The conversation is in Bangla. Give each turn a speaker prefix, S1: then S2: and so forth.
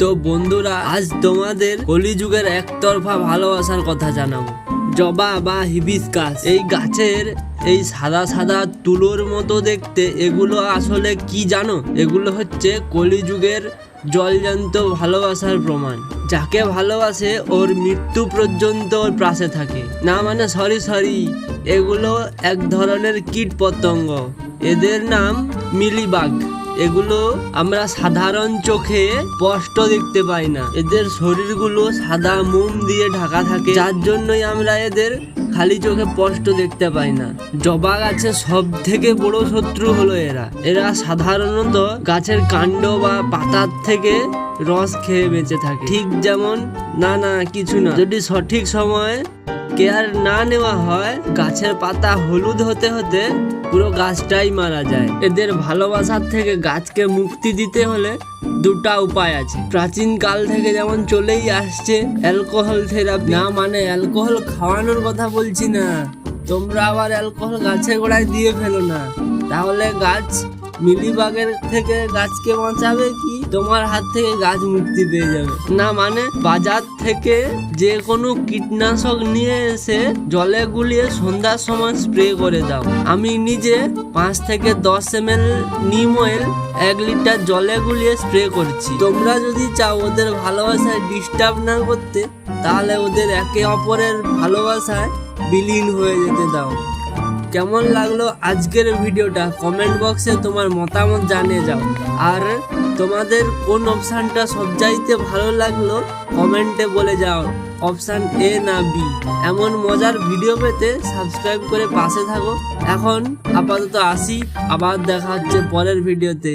S1: তো বন্ধুরা, আজ তোমাদের কলিযুগের একতরফা ভালোবাসার কথা জানাব। জবা বা হিবিস্কাস এই গাছের এই সাদা সাদা তুলোর মতো দেখতে, এগুলো আসলে কি জানো? এগুলো হচ্ছে কলিযুগের জলজান্ত ভালোবাসার প্রমাণ। যাকে ভালোবাসে, ওর মৃত্যু পর্যন্ত ওর পাশে থাকে। না মানে সরি সরি এগুলো এক ধরনের কীট পতঙ্গ এদের নাম মিলিবাগ। এগুলো আমরা সাধারণ চোখে স্পষ্ট দেখতে পাই না। এদের শরীরগুলো সাদা মোম দিয়ে ঢাকা থাকে, যার জন্যই আমরা এদের খালি চোখে স্পষ্ট দেখতে পাই না। জবা গাছের সব থেকে বড় শত্রু হলো এরা। এরা সাধারণত গাছের কাণ্ড বা পাতার থেকে রস খেয়ে বেঁচে থাকে। ঠিক যেমন, না না, কিছু না। যদি সঠিক সময়ে কেয়ার না নেওয়া হয়, গাছের পাতা হলুদ হতে হতে পুরো গাছটাই মারা যায়। এদের ভালোবাসার থেকে গাছকে মুক্তি দিতে হলে দুটা উপায় আছে। প্রাচীন কাল থেকে যেমন চলেই আসছে অ্যালকোহল থেরাপি। না মানে অ্যালকোহল খাওয়ানোর কথা বলছি না। তোমরা আবার অ্যালকোহল গাছের গোড়ায় দিয়ে ফেলো না। তাহলে গাছ মিলিবাগের থেকে গাছকে বাঁচাবে কি? তোমার হাত থেকে গাছ মুক্তি পেয়ে যাবে। না মানে বাজার থেকে যে কোনো কীটনাশক নিয়ে এসে জলে গুলিয়ে সন্ধ্যার সময় স্প্রে করে দাও। আমি নিজে পাঁচ থেকে দশ এম এল নিম অয়েল এক লিটার জলে গুলিয়ে স্প্রে করছি। তোমরা যদি চাও ওদের ভালোবাসায় ডিস্টার্ব না করতে, তাহলে ওদের একে অপরের ভালোবাসায় বিলীন হয়ে যেতে দাও। কেমন লাগল আজকের ভিডিওটা? কমেন্ট বক্সে তোমার মতামত জানিয়ে যাও। আর তোমাদের কোন অপশানটা সবচাইতে ভালো লাগল কমেন্টে বলে যাও অপশান এ না বি এমন মজার ভিডিও পেতে সাবস্ক্রাইব করে পাশে থাকো। এখন আপাতত আসি, আবার দেখা হচ্ছে পরের ভিডিওতে